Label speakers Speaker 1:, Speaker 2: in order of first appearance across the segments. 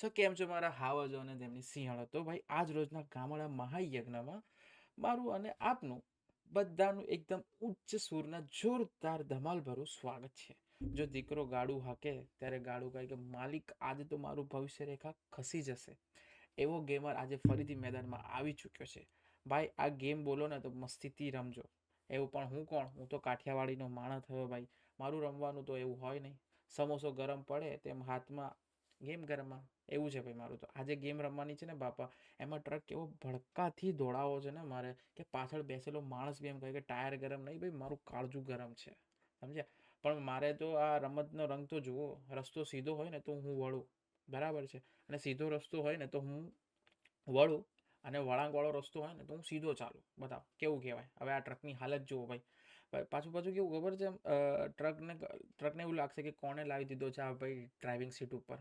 Speaker 1: સો કેમ છો? મારા હાવજો અને તેમની સિંહણ. હતો ભાઈ, આજ રોજના ગામડા મહાયજ્ઞમાં મારું અને આપનું બધાનું એકદમ ઉચ્ચ સૂરના જોરદાર ધમાલભરું સ્વાગત છે. જો દીકરો ગાડું હાકે, ત્યારે ગાડું કહે કે, માલિક, આજે તો મારું ભવિષ્ય રેખા ખસી જશે. એવો ગેમર આજે ફરીથી મેદાનમાં આવી ચૂક્યો છે. ભાઈ, આ ગેમ બોલો ને તો મસ્તીથી રમજો. એવું પણ હું કોણ? હું તો કાઠિયાવાડીનો માણસ થયો ભાઈ. મારું રમવાનું તો એવું હોય નહીં. સમોસો ગરમ પડે તેમ હાથમાં, ગેમ ગરમમાં એવું છે ભાઈ મારું તો. આજે ગેમ રમવાની છે ને બાપા, એમાં ટ્રક કેવો ભડકાથી દોડાવો છે ને મારે, કે પાછળ બેસેલો માણસ બી એમ કહે કે ટાયર ગરમ નહીં ભાઈ, મારું કાળજું ગરમ છે. સમજ્યા? પણ મારે તો આ રમતનો રંગ તો જુઓ, રસ્તો સીધો હોય ને તો હું વળું. બરાબર છે? અને સીધો રસ્તો હોય ને તો હું વળું. અને વળાંકવાળો રસ્તો હોય ને તો હું સીધો ચાલું. બતાવ, કેવું કહેવાય? હવે આ ટ્રકની હાલત જુઓ ભાઈ. પાછું પાછું કેવું ખબર છે ટ્રકને ટ્રકને એવું લાગશે કે કોણે લાવી દીધો છે આ ભાઈ ડ્રાઇવિંગ સીટ ઉપર.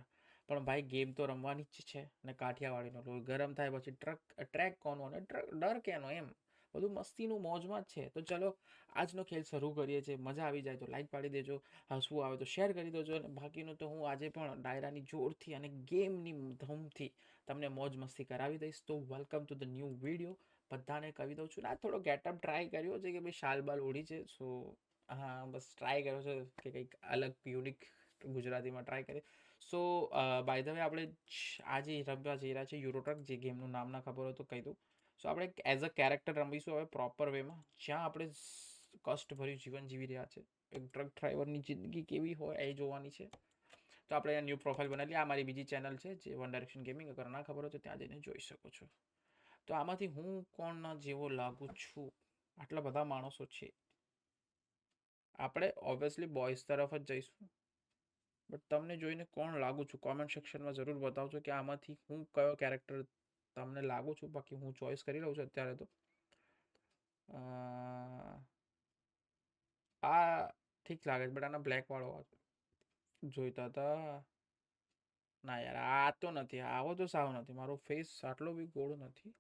Speaker 1: પણ ભાઈ ગેમ તો રમવાની જ છે ને કાઠિયાવાડીનો. લોહી ગરમ થાય પછી ટ્રક, ટ્રેક કોનો અને ડર કેનો એમ. બધું મસ્તીનું મોજમાં જ છે. તો ચલો, આજનો ખેલ શરૂ કરીએ છીએ. મજા આવી જાય તો લાઈક પાડી દેજો. હસવું આવે તો શેર કરી દેજો. અને બાકીનું તો હું આજે પણ ડાયરાની જોરથી અને ગેમની ધૂમથી તમને મોજ મસ્તી કરાવી દઈશ. તો welcome to the new video બધાને કહી દઉં છું આ થોડો ગેટઅપ ટ્રાય કર્યો છે કે ભાઈ શાલ બાલ ઓઢી છે. સો હા, બસ ટ્રાય કર્યો છે કે કંઈક અલગ યુનિક ગુજરાતીમાં ટ્રાય કરીએ. સો બાય ધ વે આપણે જે રમવા જઈ રહ્યા છે યુરોટ્રક જે ગેમનું નામ ના ખબર હોય તો કહી દઉં. સો આપણે એઝ અ કેરેક્ટર રમીશું હવે પ્રોપર વેમાં જ્યાં આપણે કષ્ટભર્યું જીવન જીવી રહ્યા છે. એક ટ્રક ડ્રાઈવરની જિંદગી કેવી હોય એ જોવાની છે. તો આપણે ન્યૂ પ્રોફાઇલ બનાવી આ મારી બીજી ચેનલ છે, જે વન ડાયરેક્શન ગેમિંગ અગર ના ખબર હોય તો ત્યાં જઈને જોઈ શકો છો. તો આમાંથી હું કોણના જેવો લાગુ છું? આટલા બધા માણસો છે. આપણે ઓબ્વિયસલી બોયઝ તરફ જ જઈશું. બટ તમને જોઈને કોણ લાગુ છું? કોમેન્ટ સેક્શનમાં જરૂર બતાવજો કે આમાંથી હું કયો કેરેક્ટર તમને લાગુ છું? બાકી હું ચોઈસ કરી લઉં છું અત્યારે તો. આ ઠીક લાગે છે બટ આના બ્લેક વાળો જોઈતા હતા. ના યાર, આ તો નથી, આવો તો સાવ નથી. મારો ફેસ આટલો બી ગોળ નથી.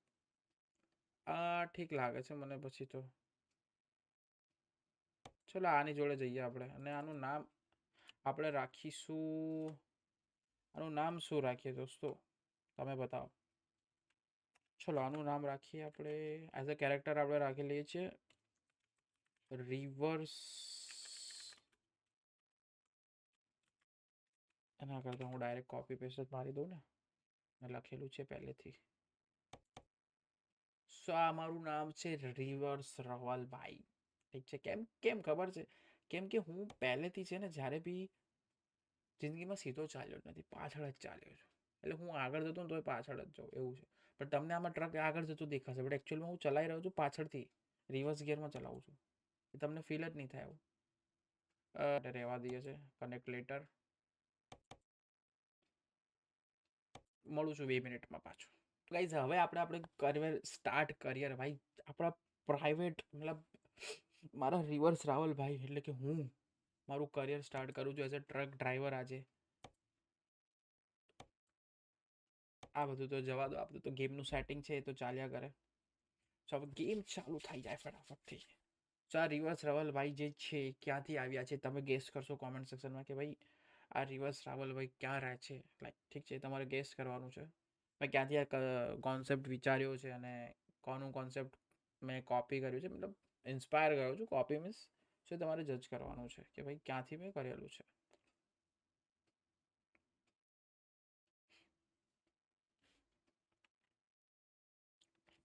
Speaker 1: આ ઠીક લાગે છે મને પછી તો. ચલો, આની જોડે જઈએ આપણે. અને આનું નામ આપણે રાખીશું આનું નામ શું રાખીએ દોસ્તો તમે બતાવો ચલો આનું નામ રાખીએ આપણે એઝ અ કેરેક્ટર આપણે રાખી લઈએ છીએ રિવર્સ એના કરતાં હું ડાયરેક્ટ કોપી પેસ્ટ જ મારી દઉં ને મેં લખેલું છે પહેલેથી સો આ મારું નામ છે રિવર્સ રવલભાઈ ઠીક છે કેમ કેમ ખબર છે કેમ કે હું પહેલેથી છે ને જ્યારે બી જિંદગીમાં સીધો ચાલ્યો જ નથી, પાછળ જ ચાલ્યો છું. એટલે હું આગળ જતો ને તો પાછળ જ જાઉં, એવું છે. પણ તમને આમાં ટ્રક આગળ જતું દેખાશે બટ એકચ્યુઅલમાં હું ચલાવી રહ્યો છું પાછળથી રિવર્સ ગિયરમાં ચલાવું છું. એ તમને ફીલ જ નહીં થાય એવું રહેવા દઈએ છે કનેક્ટ લેટર મળું છું બે મિનિટમાં પાછું. તો ગાઈઝ હવે આપણે આપણે કરિયર સ્ટાર્ટ કરિયર ભાઈ, આપણા પ્રાઇવેટ મતલબ મારા રિવર્સ રાવલ ભાઈ એટલે કે હું મારું કરિયર સ્ટાર્ટ કરું છું એઝ અ ટ્રક ડ્રાઈવર આજે. આ બધું તો જવા દો, આ બધું તો ગેમનું સેટિંગ છે, એ તો ચાલ્યા કરે. સો હવે ગેમ ચાલુ થઈ જાય ફટાફટથી સો આ રિવર્સ રાવલભાઈ જે છે ક્યાંથી આવ્યા છે, તમે ગેસ કરશો કોમેન્ટ સેક્શનમાં કે ભાઈ, આ રિવર્સ રાવલભાઈ ક્યાં રહે છે? લાઈક ઠીક છે તમારે ગેસ કરવાનું છે. મેં ક્યાંથી આ કોન્સેપ્ટ વિચાર્યો છે અને કોનું કોન્સેપ્ટ મેં કોપી કર્યું છે? મતલબ ઇન્સ્પાયર ગયો છું કોપી મીન્સ સો તમારે જજ કરવાનું છે કે ભાઈ ક્યાંથી મેં કરેલું છે?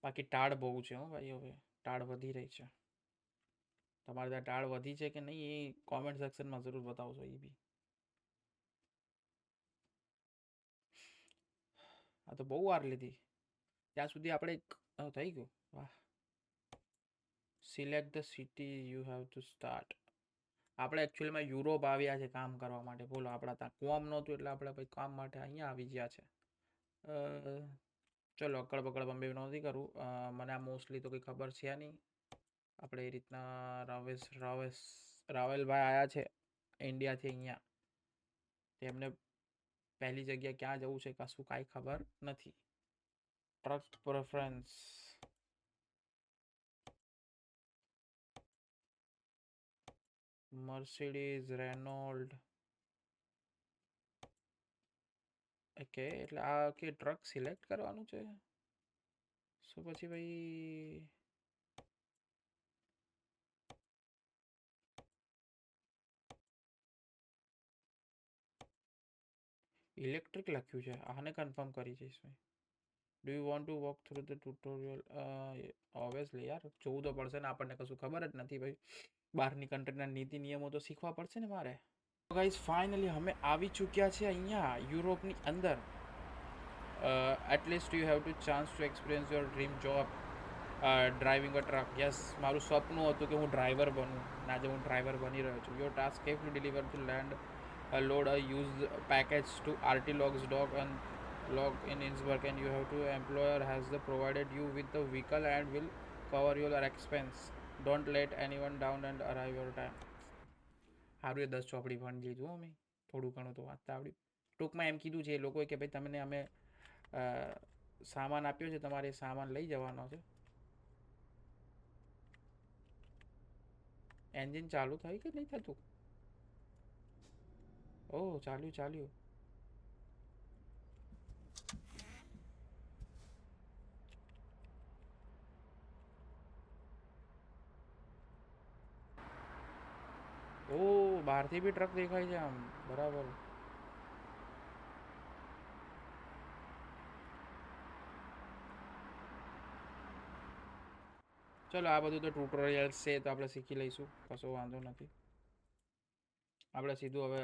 Speaker 1: બાકી ટાળ બહુ છે હો ભાઈ હવે, ટાળ વધી રહી છે. તમારે ત્યાં ટાળ વધી છે કે નહીં એ કોમેન્ટ સેક્શનમાં જરૂર બતાવશો એ બી. આ તો બહુ વાર લીધી. ત્યાં સુધી આપણે થઈ ગયું. વાહ. Select the city you have to start આપણે એકચ્યુઅલીમાં યુરોપ આવ્યા છે કામ કરવા માટે. બોલો, આપણા ત્યાં કોમ નહોતું એટલે આપણે ભાઈ કામ માટે અહીંયા આવી ગયા છે. ચલો અકળ બકળ બંબે નથી કરવું મને આ મોસ્ટલી તો કંઈ ખબર છે નહીં. આપણે એ રીતના રાવેશ રાવેશ, રાવેલભાઈ આવ્યા છે ઇન્ડિયાથી અહીંયા. તેમને પહેલી જગ્યા ક્યાં જવું છે, કશું કાંઈ ખબર નથી. Truck preference Mercedes, Renault. Okay એટલે આ કે ટ્રક સિલેક્ટ કરવાનું છે? સો પછી ભાઈ? ઇલેક્ટ્રિક લખ્યું છે. આને કન્ફર્મ કરી જઈશ ભાઈ. Do you want to walk through the tutorial obviously યાર. જોવું તો પડશે ને આપણને કશું ખબર જ નથી ભાઈ. બહારની કન્ટ્રીના નીતિ નિયમો તો શીખવા પડશે ને મારે? ગાઈઝ ફાઇનલી અમે આવી ચૂક્યા છે અહીંયા યુરોપની અંદર. At least you have to chance to experience your dream job driving a truck yes મારું સપનું હતું કે હું ડ્રાઈવર બનું. આજે હું ડ્રાઈવર બની રહ્યો છું. Your task carefully deliver to land load a use package to RT logs dog and log in Innsbruck and you have to employer has the provided you with the vehicle and will cover your expense. Don't let anyone down and arrive your time સારું એ દસ ચોપડી ભણી લીધું અમે. થોડું ઘણું તો વાંચતા આવડ્યું ટૂંકમાં એમ કીધું છે એ લોકોએ કે ભાઈ તમને અમે સામાન આપ્યો છે, તમારે સામાન લઈ જવાનો છે. એન્જિન ચાલુ થાય કે નહીં થતું? ઓહ, ચાલ્યું ચાલ્યું. ઓહ બહારથી બી ટ્રક દેખાય છે આમ, બરાબર. ચલો, આ બધું તો ટ્યુટોરિયલ્સ છે, તો આપણે શીખી લઈશું, કશો વાંધો નથી. આપણે સીધું હવે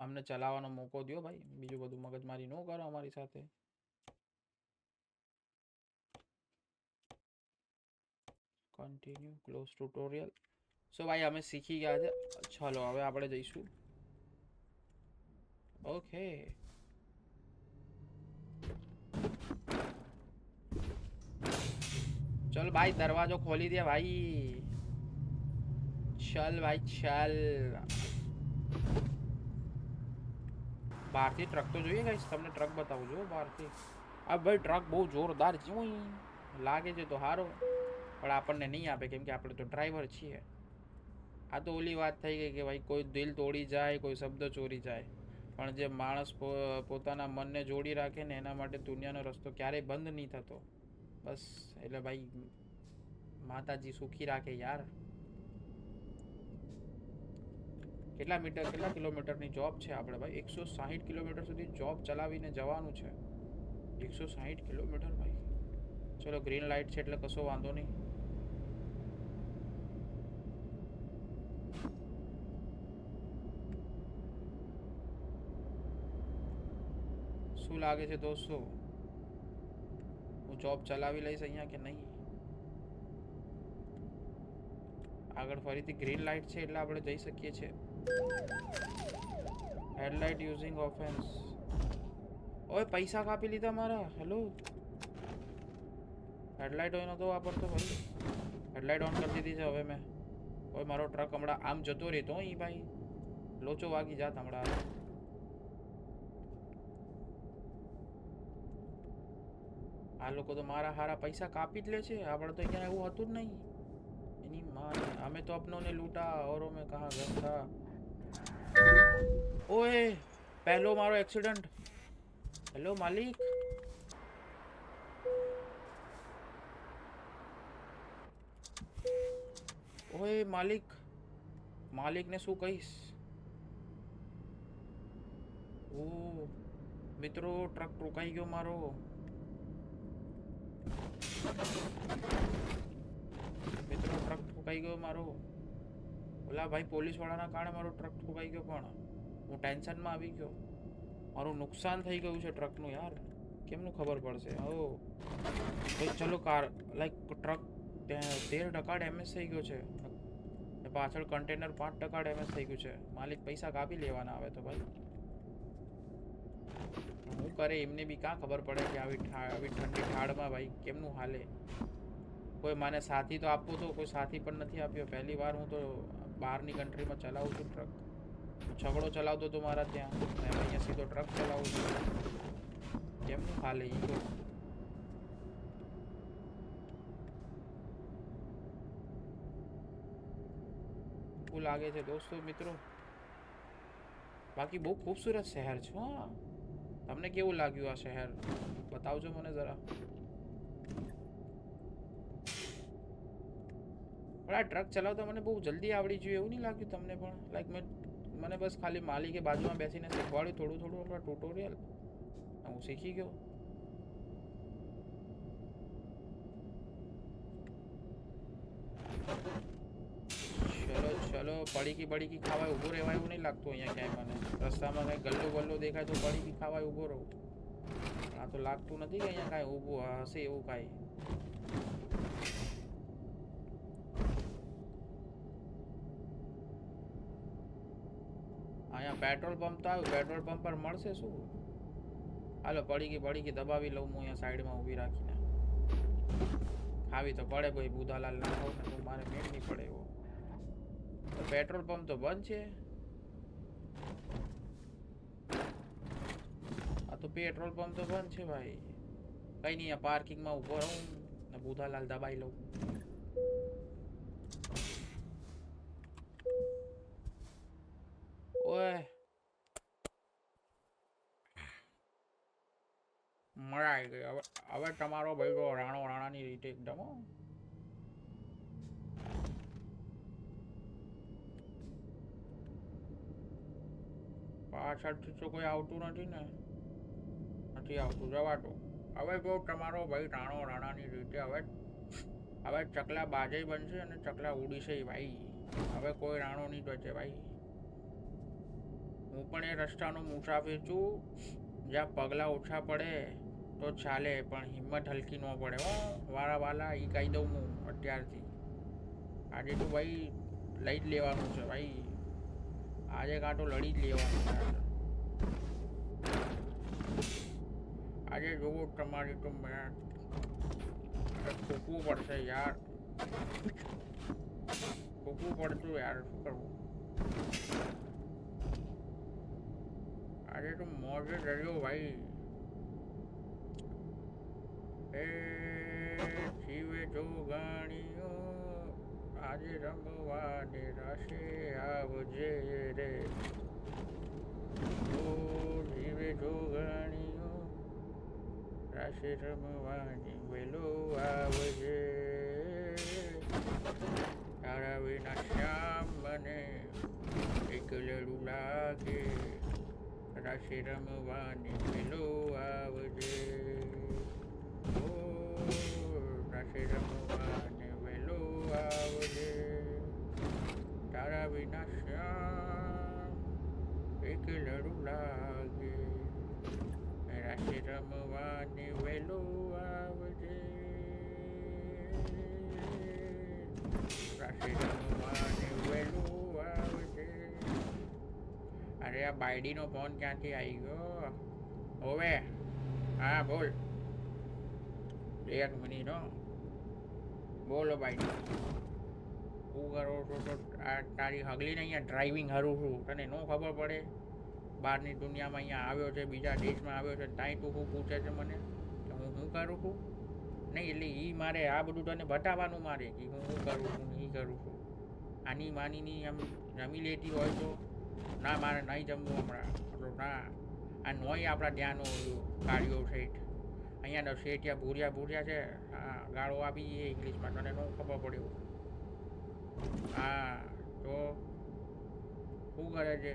Speaker 1: અમને ચલાવવાનો મોકો દ્યો ભાઈ, બીજું બધું મગજમારી ન કરો અમારી સાથે. કન્ટિન્યુ ક્લોઝ ટ્યુટોરિયલ સો ભાઈ, અમે શીખી ગયા છે. ચલો, હવે આપણે જઈશું. ઓકે ચલ ભાઈ, દરવાજો ખોલી દે ભાઈ. ચલ ભાઈ, ચલ. બહારથી ટ્રક તો જોઈએ ગાઈસ તમને ટ્રક બતાવું જો બહારથી. આ ભાઈ ટ્રક બહુ જોરદાર જોઈ લાગે છે તો સારો પણ આપણને નહીં આપે, કેમ કે આપણે તો ડ્રાઈવર છીએ. આ તો ઓલી વાત થઈ ગઈ કે ભાઈ કોઈ દિલ તોડી જાય, કોઈ શબ્દ ચોરી જાય. પણ જે માણસ પોતાના મનને જોડી રાખે ને એના માટે દુનિયાનો રસ્તો ક્યારેય બંધ નહીં થતો. બસ, એટલે ભાઈ માતાજી સુખી રાખે યાર. કેટલા મીટર, કેટલા કિલોમીટરની જોબ છે આપણે ભાઈ? એકસો સાહીઠ કિલોમીટર સુધી જોબ ચલાવીને જવાનું છે. એકસો સાહીઠ કિલોમીટર ભાઈ. ચલો ગ્રીન લાઇટ છે એટલે કશો વાંધો નહીં. શું લાગે છે દોસ્તો? હું જોબ ચલાવી લઈશ અહીંયા કે નહીં? આગળ ફરીથી ગ્રીન લાઇટ છે એટલે આપણે જઈ શકીએ છીએ. હેડલાઇટ યુઝિંગ ઓફેન્સ ઓય, પૈસા કાપી લીધા મારા. હેલો હેડલાઇટ હોય નહોતો વાપરતો ભાઈ. હેડલાઇટ ઓન કરી દીધી છે હવે મેં. ઓય, મારો ટ્રક હમણાં આમ જતો રહેતો એ ભાઈ. લોચો વાગી જાત હમણાં. આ લોકો તો મારા હારા પૈસા કાપી જ લે છે. આપણે તો ક્યાં એવું હતું જ નહીં. એની માં અમે તો અપનોને લૂંટા ઓરો મેં કહા ગમ થા. ઓએ પહેલો મારો એક્સિડન્ટ હેલો માલિક. ઓએ માલિક. માલિકને શું કહીશ? ઓ, મિત્રો, ટ્રક રોકાઈ ગયો મારો. મિત્રો ટ્રક ઠોકાઈ ગયો મારો. ઓલા ભાઈ પોલીસવાળાના કારણે મારો ટ્રક ઠોકાઈ ગયો પણ હું ટેન્શનમાં આવી ગયો. મારું નુકસાન થઈ ગયું છે ટ્રકનું યાર. કેમનું ખબર પડશે? ઓ ભાઈ, ચલો કાર લાઈક ટ્રક તેર ટકા ડેમેજ થઈ ગયો છે. પાછળ કન્ટેનર પાંચ ટકા ડેમેજ થઈ ગયું છે. માલિક પૈસા કાપી લેવાના આવે તો ભાઈ. હું કરે એમને બી કાં ખબર પડે કે આવી આવી ઠંડી ઠાળમાં ભાઈ કેમનું હાલે? કોઈ મને સાથી તો આપવો તો, કોઈ સાથી પણ નથી આપ્યો. પહેલી વાર હું તો બહારની કન્ટ્રીમાં ચલાવું છું ટ્રક. છગડો ચલાવતો હતો મારા ત્યાં. હવે અહીંયા સીધો ટ્રક ચલાવું છું. કેમનું હાલે એ તો? લાગે છે દોસ્તો, મિત્રો. બાકી બહુ ખૂબસૂરત શહેર છે, હા. તમને કેવું લાગ્યું આ શહેર? બતાવજો મને જરા. પણ આ ટ્રક ચલાવતા મને બહુ જલ્દી આવડી જોઈએ એવું નહીં લાગ્યું તમને પણ? લાઈક મેં, મને બસ ખાલી માલિકે બાજુમાં બેસીને શીખવાડ્યું, થોડું થોડું હમણાં ટ્યુટોરિયલ હું શીખી ગયો. ચલો ચલો, પડીકી બડીકી ખાવાય, ઊભું રહેવાય એવું નહીં લાગતું અહીંયા ક્યાંય મને. રસ્તામાં કંઈ ગલ્લો ગલ્લો દેખાય તો પડીકી ખાવાય, ઊભો રહું. આ તો લાગતું નથી કે અહીંયા કાંઈ ઊભું હશે એવું કાંઈ. અહીંયા પેટ્રોલ પંપ તો આવ્યું. પેટ્રોલ પંપ પર મળશે શું? હાલો, પડીકી પડીકી દબાવી લઉં હું અહીંયા સાઈડમાં ઊભી રાખીને. ખાવી તો પડે ભાઈ બુધાલાલ ના હોવ ને તો મારે મેળ નહીં પડે એવો. પેટ્રોલ પંપ તો બંધ છે. આ તો પેટ્રોલ પંપ તો બંધ છે ભાઈ. કઈ નહીં, આ પાર્કિંગમાં ઊભો રહું ને બુધાલાલ દબાઈ લઉં. ઓય. આવી ગઈ હવે હવે તમારો ભાઈ રાણો રાણાની રીતે એકદમ પાછળથી તો કોઈ આવતું નથી ને. નથી આવતું જવાતું હવે જો તમારો ભાઈ રાણો રાણાની રીતે હવે હવે ચકલા બાજે બનશે અને ચકલા ઉડીશે ભાઈ. હવે કોઈ રાણો નહીં બચે ભાઈ. હું પણ એ રસ્તાનો મુસાફિર છું. જ્યાં પગલાં ઓછા પડે તો ચાલે, પણ હિંમત હલકી ન પડે હો. વારા વાલા એ કહી દઉં હું અત્યારથી. આજે તો ભાઈ લઈ જ લેવાનું છે ભાઈ. આજે કાં તો લડી જ લેવાનું આજે. જોવું તમારી તો મેં ફૂકવું પડશે યાર. ફૂકવું પડતું યાર, શું કરવું? આજે તો મોજે દરિયો ભાઈ. એ જીવે જોગાણીઓ આજે રમવાને રાશે આવજે રે ઓ જીવે જોગાણીઓ રાશે રમવાની વેલો આવજે તારા વિના શ્યામ મને એકલડું લાગે રાશે રમવાની વેલો આવજે ઓ રાશે રમવાને વેલો આવજે તારા વિના શ્યામ એક લડું લાગે. રાતે રમવાને વહેલો આવજે. રાતે રમવાને વહેલો આવજે. અરે આ બાયડીનો ફોન ક્યાંથી આવી ગયો? હોવે. હા, બોલ. એક મિનિટ, હો. બોલો ભાઈ. શું કરો છો તો આ તારી હગલીને અહીંયા ડ્રાઇવિંગ હરું છું. તને ન ખબર પડે? બહારની દુનિયામાં અહીંયા આવ્યો છે, બીજા દેશમાં આવ્યો છે, તાઈ તું શું પૂછે છે મને? કે હું શું કરું છું? નહીં, એટલે એ મારે આ બધું તને બતાવવાનું મારે કે હું શું કરું છું નહીં કરું છું. આની માનીની એમ જમી લેતી હોય તો? ના, મારે નહીં જમવું હમણાં. ના, આ નોય આપણા ત્યાંનો કાર્યો શેઠ અહીંયાનો શેઠ ભૂરિયા ભૂર્યા છે. હા, ગાળો આપી જઈએ ઇંગ્લિશમાં, તને ન ખબર પડ્યું હા, તો શું કરે છે?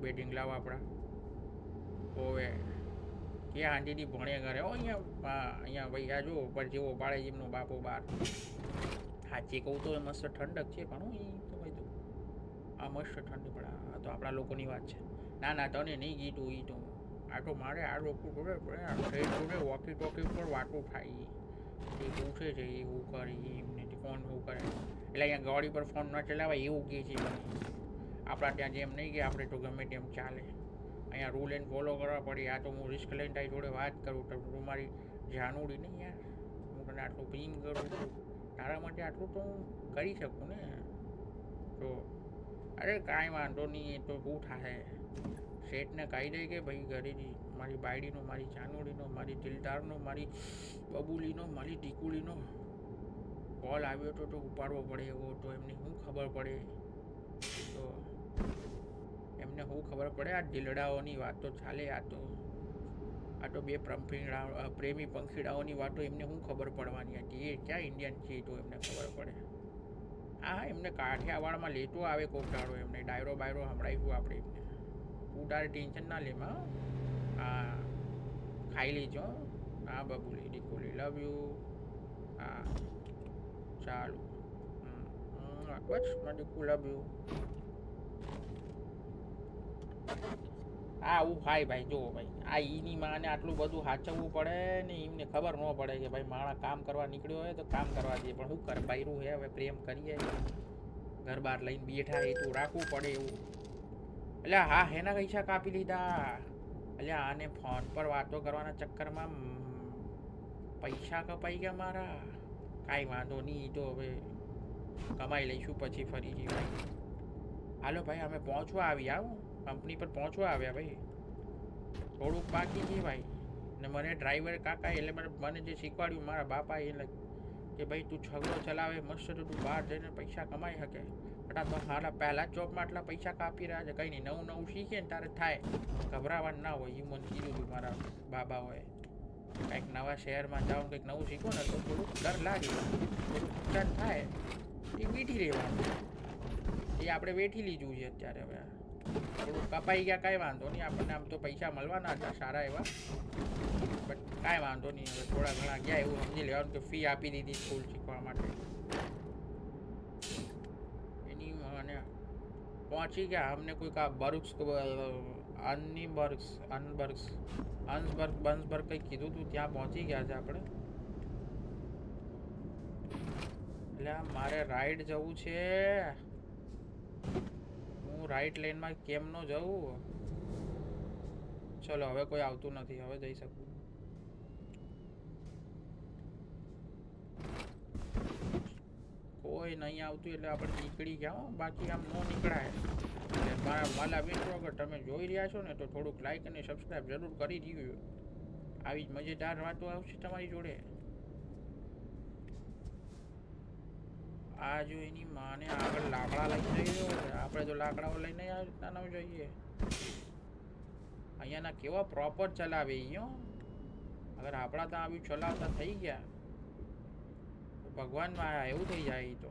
Speaker 1: બે ઢીંગલાઓ આપણા. ઓવે. કે હાંડીથી ભણે કરે ઓ, અહીંયા, હા, અહીંયા ભાઈ, આ જો, ઉપર જેવો પાડે જેમનો બાપો બાર. સાચી કહું તો મસ્ત ઠંડક છે, પણ હું એ તો ભાઈ આ મસ્ત ઠંડક પડે આ તો આપણા લોકોની વાત છે. ના ના, તને નહીં ગીટું ઈટું આ તો મારે આ લોકો જોડે પડે જોડે વોકી ટોકી પર વાતો થાય. એ પૂછે છે, એ હું કરી, એમને ફોન એવું કરે. એટલે અહીંયા ગાડી પર ફોન ન ચલાવાય, એવું કહે છે આપણા ત્યાં જેમ નહીં કે આપણે તો ગમે તેમ ચાલે. અહીંયા રૂલ એન્ડ ફોલો કરવા પડે. આ તો હું રિસ્ક લઈને તારી જોડે વાત કરું તો તું મારી જાનુડી નહીં યાર. હું તને આટલું પ્રેમ કરું છું. તારા માટે આટલું તો હું કરી શકું ને. તો, અરે કાંઈ વાંધો નહીં, એ તો શું થાય. શેઠને કહી દે કે ભાઈ ઘરેથી મારી બાયડીનો, મારી ચાનુડીનો, મારી દિલદારનો, મારી બબુલીનો, મારી ટીકુલીનો કોલ આવ્યો તો તો ઉપાડવો પડે એવો તો એમને શું ખબર પડે? તો એમને શું ખબર પડે? આ દિલડાઓની વાત તો ચાલે, આ તો આ તો બે પ્રમફીડા પ્રેમી પંખીડાઓની વાતો એમને શું ખબર પડવાની હતી એ ક્યાં ઇન્ડિયન છે તો એમને ખબર પડે. હા, એમને કાઠિયાવાડમાં લેતો આવે કોક એમને, ડાયરો બાયરો સંભળાવીશું આપણે એમને? તારે ટેન્શન ના લેમાં હા ખાઈ લેજો. હા બબુલી દીકોલી લવ યુ. હા ચાલો. બસ મને લવ યુ. હા આવું થાય ભાઈ જુઓ ભાઈ, આ ઈની માને આટલું બધું સાચવવું પડે ને એમને ખબર ન પડે કે ભાઈ માણસ કામ કરવા નીકળ્યો હોય તો કામ કરવા દે. પણ શું કરે, બૈરું હે, હવે પ્રેમ કરીએ. ઘર બહાર લઈને બેઠા એ તો રાખવું પડે એવું. એટલે હા, હેના પૈસા કાપી લીધા. અલ્યા, આને ફોન પર વાતો કરવાના ચક્કરમાં પૈસા કપાઈ ગયા મારા. કાંઈ વાંધો નહીં એ તો હવે કમાઈ લઈશું પછી ફરીથી ભાઈ. હાલો ભાઈ, અમે પહોંચવા આવી આવું કંપની પર પહોંચવા આવ્યા ભાઈ. થોડુંક બાકી છે ભાઈ. ને મને ડ્રાઈવર કાકા એટલે મને મને જે શીખવાડ્યું મારા બાપા એટલે કે ભાઈ તું છગડો ચલાવે, મસ્ત તું બહાર જઈને પૈસા કમાઈ શકે. બટા તો હાલા પહેલા જોબમાં આટલા પૈસા કાપી રહ્યા છે. કંઈ નહીં, નવું નવું શીખે ને તારે થાય. ગભરાવાનું ના હોય એ મને કીધું હતું મારા બાબાઓએ. કંઈક નવા શહેરમાં જાઓ કંઈક નવું શીખો ને તો થોડુંક ડર લાગે. થોડુંક નુકસાન થાય. એ વીઠી રહેવાનું. એ આપણે વેઠી લીધું છે અત્યારે હવે. થોડુંક કપાઈ ગયા, કાંઈ વાંધો નહીં. આપણને આમ તો પૈસા મળવાના હતા સારા એવા. બટ કાંઈ વાંધો નહીં. હવે થોડા ઘણા ગયા, એવું સમજી લેવાનું કે ફી આપી દીધી સ્કૂલ શીખવા માટે. મને પહોંચી ગયા. અમને કોઈક આ બર્ગ્સ અનની બર્ગ્સ અનબર્ગ્સ અન્સબર્ગ બન્સબર્ગ કંઈક કીધું હતું ત્યાં પહોંચી ગયા છે આપણે. એટલે મારે રાઈડ જવું છે. હું રાઈટ લેનમાં કેમ ન જવું ચલો, હવે કોઈ આવતું નથી. હવે જઈ શકું. કોઈ નહીં આવતું એટલે આપણે નીકળી ગયા. બાકી આમ નો નીકળાય. એટલે મારા વાલા મિત્રો અગર તમે જોઈ રહ્યા છો ને તો થોડુંક લાઇક અને સબસ્ક્રાઈબ જરૂર કરી દીધું આવી જ મજેદાર વાતો આવશે તમારી જોડે. આ જો એની માને આગળ લાકડા લઈને જઈ રહ્યો આપણે તો લાકડાઓ લઈને આ રીતના ન જોઈએ. અહીંયાના કેવા પ્રોપર ચલાવે અહીંયા અગર આપણા ત્યાં આવી ચલાવતા થઈ ગયા તો ભગવાનમાં એવું થઈ જાય તો.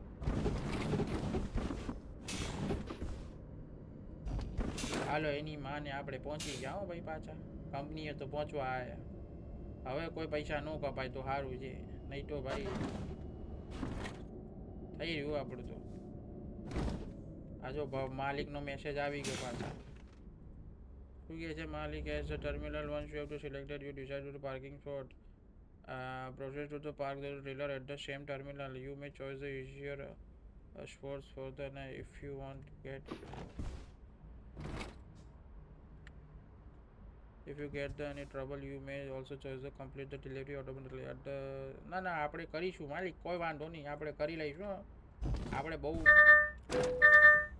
Speaker 1: હાલો, એની માને આપણે પહોંચી ગયા ભાઈ પાછા. કંપનીએ તો પહોંચવા આવ્યા હવે કોઈ પૈસા ન કપાય તો સારું છે. નહીં તો ભાઈ થઈ રહ્યું આપણું તો. આ જો માલિકનો મેસેજ આવી ગયો પાછા. શું કહે છે માલિક? As a terminal once you have to selected you decide to parking spot process to the park at trailer at the same terminal you may easier uh, sports for for the ને if you want get if you get the any trouble you may also choose the complete the delivery automatically. At the ના ના આપણે કરીશું માલિક કોઈ વાંધો નહીં. આપણે કરી લઈશું આપણે બહુ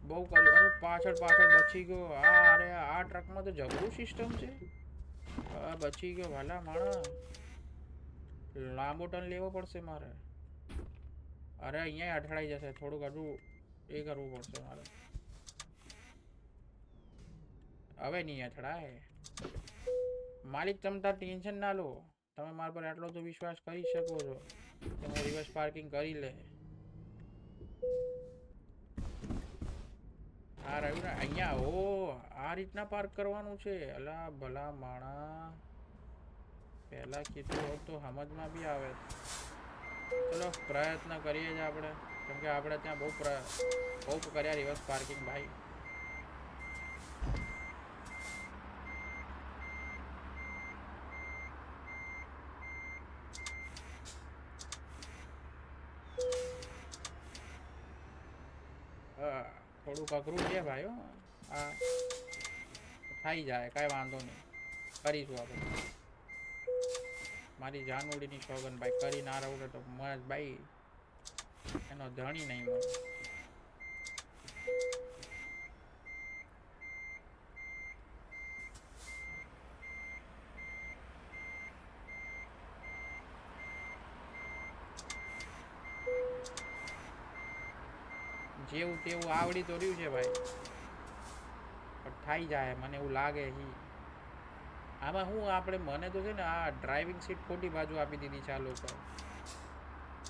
Speaker 1: બહુ કર્યું. અરે પાછળ પાછળ બચી ગયો. આ અરે આ ટ્રકમાં તો જબરું સિસ્ટમ છે. બચી ગયો ભાલા માણા લાંબો ટર્ન લેવો પડશે મારે. અરે, અહીંયા અઠડાઈ જશે. થોડુંક હજુ એ કરવું પડશે મારે. હવે નહીં અથડાય માલિક તમતા ટેન્શન ના લો. તમે મારા પર આટલો તો વિશ્વાસ કરી શકો છો કે હું રિવર્સ પાર્કિંગ કરી લે. હા રહ્યું ને, અહીંયા ઓ આ રીતના પાર્ક કરવાનું છે. અલા ભલા માણા. પહેલા કીધું હોત તો સમજમાં બી આવે. ચલો, પ્રયત્ન કરીએ જ આપણે. કેમ કે આપણે ત્યાં બહુ બહુ કર્યા રિવર્સ પાર્કિંગ ભાઈ. થોડુંક અઘરું છે ભાઈ, હો. આ થઈ જાય, કાંઈ વાંધો નહીં. કરીશું આપણે. મારી જાનવડીની સોગન કરી ના રહું તો મજ ભાઈ એનો ધણી નહીં મળે. જેવું તેવું આવડી તો રહ્યું છે ભાઈ. પણ થઈ જાય, મને એવું લાગે હી. આમાં હું આપણે, મને તો છે ને આ ડ્રાઇવિંગ સીટ ખોટી બાજુ આપી દીધી છે આ લોકો.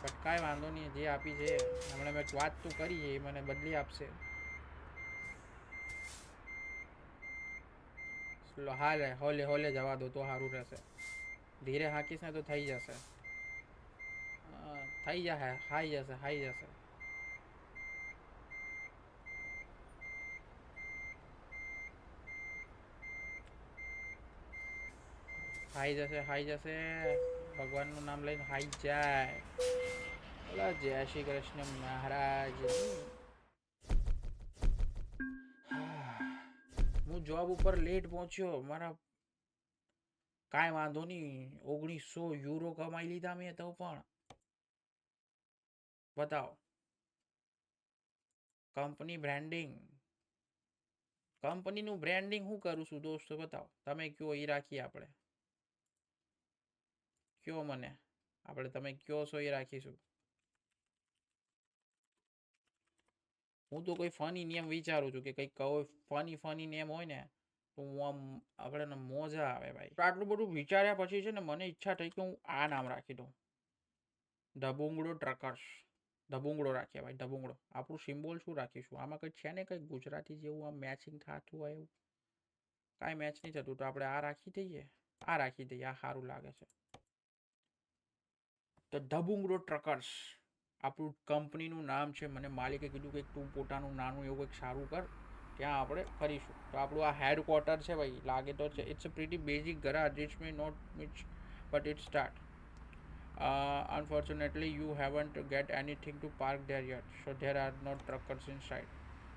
Speaker 1: બટ કાંઈ વાંધો નહીં, જે આપી છે, હમણાં મેં વાત તો કરી છે, એ મને બદલી આપશે. હાલે, હોલે હોલે જવા દો, તો સારું રહેશે. ધીરે હાંકીશ ને તો થઈ જશે. થઈ જશે, હાઈ જશે હાઈ જશે. હાઈ જશે હાઈ જશે. ભગવાનનું નામ લઈને હાઈ જાય. બોલો, જય શ્રી કૃષ્ણ મહારાજ. હું જોબ ઉપર લેટ પહોંચ્યો. મારા કાંઈ વાંધો નહીં. ઓગણીસો યુરો કમાઈ લીધા મેં તો પણ. બતાવો. કંપની બ્રાન્ડિંગ કંપનીનું બ્રાન્ડિંગ હું કરું છું દોસ્તો, બતાવો. તમે કયો એ રાખીએ આપણે. કયો મને? આપણે તમે કયો છો એ રાખીશું. હું તો કોઈ ફની નિયમ વિચારું છું કે કંઈક કહો ફની ફની નિયમ હોય ને, તો હું આમ આપણે મોજા આવે ભાઈ. આટલું બધું વિચાર્યા પછી છે ને મને ઈચ્છા થઈ કે હું આ નામ રાખી દઉં. ડબુંગડો ટ્રકર્સ ડબુંગડો રાખીએ ભાઈ ડબુંગડો આપણું સિમ્બોલ શું રાખીશું? આમાં કંઈક છે ને કંઈક ગુજરાતી જેવું આમ મેચિંગ થતું હોય એવું? કાંઈ મેચ નહીં થતું, તો આપણે આ રાખી દઈએ? આ રાખી દઈએ, આ સારું લાગે છે. તો ડબુંગડો ટ્રકર્સ આપણું કંપનીનું નામ છે મને માલિકે કીધું કે તું પોતાનું નાનું એવું કંઈક સારું કર ત્યાં આપણે કરીશું તો આપણું આ હેડક્વાર્ટર છે ભાઈ લાગે તો છે it's a pretty basic garage it's may not much but it start unfortunately you haven't get anything to park there yet so there are no truckers inside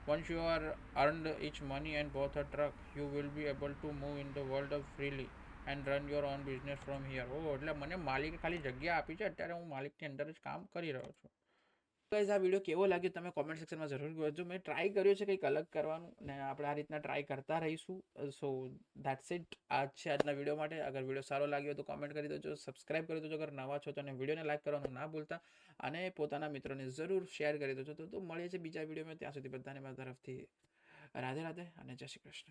Speaker 1: once you are earned each money and bought a truck you will be able to move in the world of freely and run your own business from here ઓ એટલે મને માલિકે ખાલી જગ્યા આપી છે, અત્યારે હું માલિકની અંદર જ કામ કરી રહ્યો છું. ગાઈઝ આ વીડિયો કેવો લાગ્યો તમે કોમેન્ટ સેક્શનમાં જરૂર કહેજો. મેં ટ્રાય કર્યો છે કંઈક અલગ કરવાનું ને આપણે આ રીતના ટ્રાય કરતા રહીશું. સો દેટ્સ ઇટ આ છે આજના વીડિયો માટે. અગર વીડિયો સારો લાગ્યો તો કોમેન્ટ કરી દેજો સબસ્ક્રાઇબ કરી દેજો. અગર નવા છો તો અને વિડીયોને લાઈક કરવાનું ના ભૂલતા. અને પોતાના મિત્રોને જરૂર શેર કરી દેજો. તો મળીએ છે બીજા વિડીયોમાં ત્યાં સુધી બધાને મારા તરફથી રાધે રાધે અને જય શ્રી કૃષ્ણ.